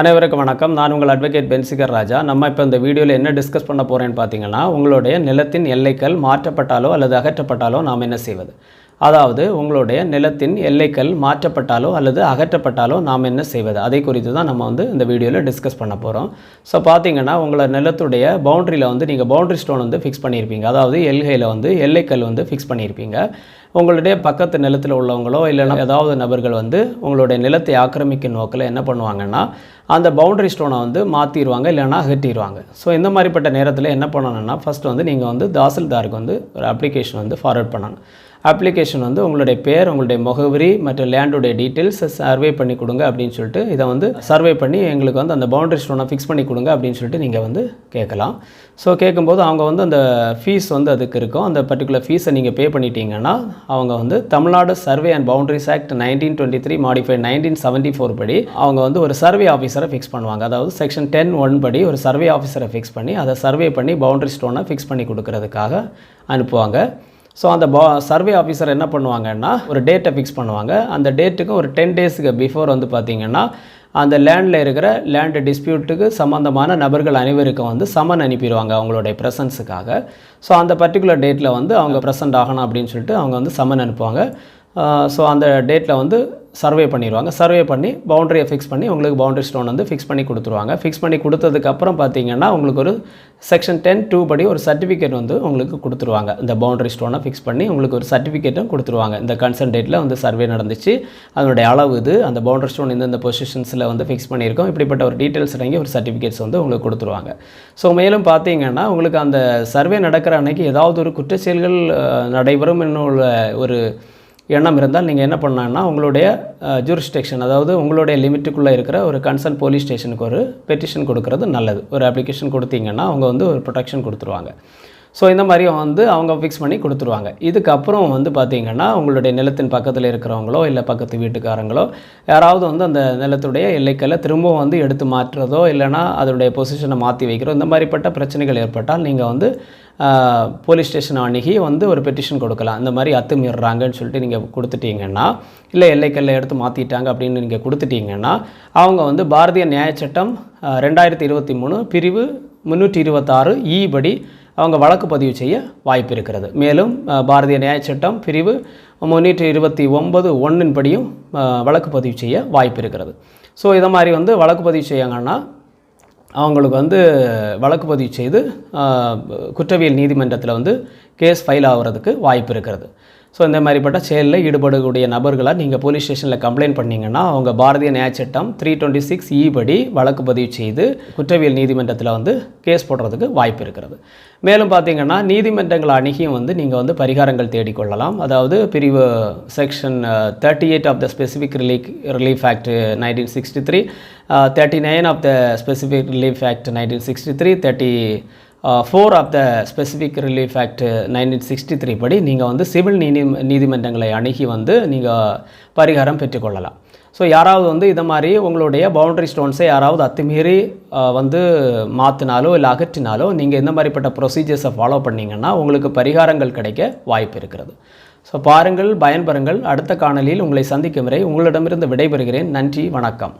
அனைவருக்கும் வணக்கம். நான் உங்கள் அட்வொகேட் பென்சிகர் ராஜா. நம்ம இப்போ இந்த வீடியோவில் என்ன டிஸ்கஸ் பண்ண போகிறேன்னு பார்த்தீங்கன்னா உங்களுடைய நிலத்தின் எல்லைகள் மாற்றப்பட்டாலோ அல்லது அகற்றப்பட்டாலோ நாம் என்ன செய்வது? அதாவது உங்களுடைய நிலத்தின் எல்லைகள் மாற்றப்பட்டாலோ அல்லது அகற்றப்பட்டாலோ நாம் என்ன செய்வது? அதை குறித்து தான் நம்ம வந்து இந்த வீடியோவில் டிஸ்கஸ் பண்ண போகிறோம் ஸோ பார்த்தீங்கன்னா உங்களோட நிலத்துடைய பவுண்டரியில் வந்து நீங்கள் பவுண்டரி ஸ்டோன் வந்து ஃபிக்ஸ் பண்ணியிருப்பீங்க அதாவது எல்கையில் வந்து எல்லைக்கல் வந்து ஃபிக்ஸ் பண்ணியிருப்பீங்க உங்களுடைய பக்கத்து நிலத்தில் உள்ளவங்களோ இல்லைன்னா ஏதாவது நபர்கள் வந்து உங்களுடைய நிலத்தை ஆக்கிரமிக்கும் நோக்கில் என்ன பண்ணுவாங்கன்னா அந்த பவுண்டரி ஸ்டோனை வந்து மாற்றிடுவாங்க இல்லைன்னா அகற்றிடுவாங்க ஸோ இந்த மாதிரிப்பட்ட நேரத்தில் என்ன பண்ணணும்னா ஃபஸ்ட்டு வந்து நீங்கள் வந்து தாசில்தாருக்கு வந்து ஒரு அப்ளிகேஷன் வந்து ஃபார்வர்ட் பண்ணணும். அப்ளிகேஷன் வந்து உங்களுடைய பேர் உங்களுடைய முகவரி மற்றும் லேண்டுடைய டீட்டெயில்ஸ் சர்வே பண்ணி கொடுங்க அப்படின்னு சொல்லிட்டு இதை வந்து சர்வே பண்ணி எங்களுக்கு வந்து அந்த பவுண்டரி ஸ்டோனை ஃபிக்ஸ் பண்ணி கொடுங்க அப்படின்னு சொல்லிட்டு நீங்கள் வந்து கேட்கலாம். ஸோ கேட்கும்போது அவங்க வந்து அந்த ஃபீஸ் வந்து அதுக்கு இருக்கும். அந்த பர்டிகுலர் ஃபீஸை நீங்கள் பே பண்ணிட்டீங்கன்னா அவங்க வந்து Tamil Nadu survey and boundaries act nineteen twenty three modify nineteen seventy four படி அவங்க வந்து ஒரு சர்வே ஆஃபீஸரை ஃபிக்ஸ் பண்ணுவாங்க. அதாவது செக்ஷன் டென் ஒன் படி ஒரு சர்வே ஆஃபீஸரை ஃபிக்ஸ் பண்ணி அதை சர்வே பண்ணி பவுண்டரி ஸ்டோனை ஃபிக்ஸ் பண்ணி கொடுக்கறதுக்காக அனுப்புவாங்க. ஸோ அந்த பா சர்வே ஆஃபீஸர் என்ன பண்ணுவாங்கன்னா ஒரு டேட்டை ஃபிக்ஸ் பண்ணுவாங்க. அந்த டேட்டுக்கு ஒரு டென் டேஸுக்கு பிஃபோர் வந்து பார்த்திங்கன்னா அந்த லேண்டில் இருக்கிற லேண்டு டிஸ்பியூட்டுக்கு சம்மந்தமான நபர்கள் அனைவருக்கும் வந்து சமன் அனுப்பிடுவாங்க அவங்களுடைய ப்ரெசன்ஸுக்காக ஸோ அந்த பர்டிகுலர் டேட்டில் வந்து அவங்க ப்ரெசன்ட் ஆகணும் அப்படின்னு சொல்லிட்டு அவங்க வந்து சமன் அனுப்புவாங்க. ஸோ அந்த டேட்டில் வந்து சர்வே பண்ணிடுவாங்க சர்வே பண்ணி பவுண்டரியை ஃபிக்ஸ் பண்ணி உங்களுக்கு பவுண்டரி ஸ்டோன் வந்து ஃபிக்ஸ் பண்ணி கொடுத்துருவாங்க. ஃபிக்ஸ் பண்ணி கொடுத்ததுக்கப்புறம் பார்த்தீங்கன்னா உங்களுக்கு ஒரு செக்ஷன் டென் டூ படி ஒரு சர்டிஃபிகேட் வந்து உங்களுக்கு கொடுத்துருவாங்க. இந்த பவுண்டரி ஸ்டோனை ஃபிக்ஸ் பண்ணி உங்களுக்கு ஒரு சர்டிஃபிகேட்டும் கொடுத்துருவாங்க. இந்த கன்சர்ன் டேட்டில் வந்து சர்வே நடந்துச்சு. அதனுடைய அளவு இது. அந்த பவுண்டரி ஸ்டோன் இந்த பொசிஷன்ஸில் வந்து ஃபிக்ஸ் பண்ணியிருக்கோம். இப்படிப்பட்ட ஒரு டீட்டெயில்ஸ் அடங்கி ஒரு சர்டிஃபிகேட்ஸ் வந்து உங்களுக்கு கொடுத்துருவாங்க. ஸோ மேலும் பார்த்தீங்கன்னா உங்களுக்கு அந்த சர்வே நடக்கிற அன்னைக்கு ஏதாவது ஒரு குற்றச்செயல்கள் நடைபெறும் என்னுள்ள ஒரு எண்ணம் இருந்தால் நீங்கள் என்ன பண்ணான்னா உங்களுடைய ஜூரிஸ்டிக்ஷன் அதாவது உங்களுடைய லிமிட்டுக்குள்ளே இருக்கிற ஒரு கன்சர்ன் போலீஸ் ஸ்டேஷனுக்கு ஒரு பெட்டிஷன் கொடுக்கறது நல்லது. ஒரு அப்ளிகேஷன் கொடுத்தீங்கன்னா அவங்க வந்து ஒரு ப்ரொடெக்ஷன் கொடுத்துருவாங்க. ஸோ இந்த மாதிரி வந்து அவங்க ஃபிக்ஸ் பண்ணி கொடுத்துருவாங்க. இதுக்கப்புறம் வந்து பார்த்தீங்கன்னா உங்களுடைய நிலத்தின் பக்கத்தில் இருக்கிறவங்களோ இல்லை பக்கத்து வீட்டுக்காரங்களோ யாராவது வந்து அந்த நிலத்துடைய எல்லைக்கல்ல திரும்பவும் வந்து எடுத்து மாற்றுறதோ இல்லைனா அதனுடைய பொசிஷனை மாற்றி வைக்கிறோ இந்த மாதிரிப்பட்ட பிரச்சனைகள் ஏற்பட்டால் நீங்கள் வந்து போலீஸ் ஸ்டேஷன் அணுகி வந்து ஒரு பெட்டிஷன் கொடுக்கலாம். இந்த மாதிரி அத்துமீறாங்கன்னு சொல்லிட்டு நீங்கள் கொடுத்துட்டீங்கன்னா இல்லை எல்லைக்கல்ல எடுத்து மாற்றிட்டாங்க அப்படின்னு நீங்கள் கொடுத்துட்டீங்கன்னா அவங்க வந்து பாரதிய நியாய சட்டம் ரெண்டாயிரத்தி இருபத்தி மூணு பிரிவு முந்நூற்றி இருபத்தாறு இ படி அவங்க வழக்கு பதிவு செய்ய வாய்ப்பு இருக்கிறது. மேலும் பாரதிய நியாய சட்டம் பிரிவு முன்னூற்றி இருபத்தி ஒன்பது ஒன்றின் படியும் வழக்கு பதிவு செய்ய வாய்ப்பு இருக்கிறது. ஸோ இதை மாதிரி வந்து வழக்கு பதிவு செய்யாங்கன்னா அவங்களுக்கு வந்து வழக்கு பதிவு செய்து குற்றவியல் நீதிமன்றத்தில் வந்து கேஸ் ஃபைல் ஆகிறதுக்கு வாய்ப்பு இருக்கிறது. ஸோ இந்த மாதிரிப்பட்ட செயலில் ஈடுபடக்கூடிய நபர்களை நீங்கள் போலீஸ் ஸ்டேஷனில் கம்ப்ளைண்ட் பண்ணீங்கன்னா அவங்க பாரதிய நியாய சட்டம் த்ரீ டுவெண்ட்டி சிக்ஸ் இ படி வழக்கு பதிவு செய்து குற்றவியல் நீதிமன்றத்தில் வந்து கேஸ் போடுறதுக்கு வாய்ப்பு இருக்கிறது. மேலும் பார்த்தீங்கன்னா நீதிமன்றங்களை அணுகியும் வந்து நீங்கள் வந்து பரிகாரங்கள் தேடிக்கொள்ளலாம். அதாவது பிரிவு section thirty eight of the specific relief relief act nineteen sixty three thirty nine of the specific relief act nineteen sixty three thirty four of the specific relief act nineteen sixty three படி நீங்கள் வந்து civil நீதி நீதிமன்றங்களை அணுகி வந்து நீங்கள் பரிகாரம் பெற்றுக்கொள்ளலாம். ஸோ யாராவது வந்து இதை மாதிரி உங்களுடைய பவுண்டரி ஸ்டோன்ஸை யாராவது அத்துமீறி வந்து மாற்றினாலோ இல்லை அகற்றினாலோ நீங்கள் இந்த மாதிரிப்பட்ட ப்ரொசீஜர்ஸை ஃபாலோ பண்ணீங்கன்னா உங்களுக்கு பரிகாரங்கள் கிடைக்க வாய்ப்பு இருக்கிறது. ஸோ பாருங்கள் பயன்பெறுங்கள். அடுத்த காணொலியில் உங்களை சந்திக்கும் வரை உங்களிடமிருந்து விடைபெறுகிறேன். நன்றி வணக்கம்.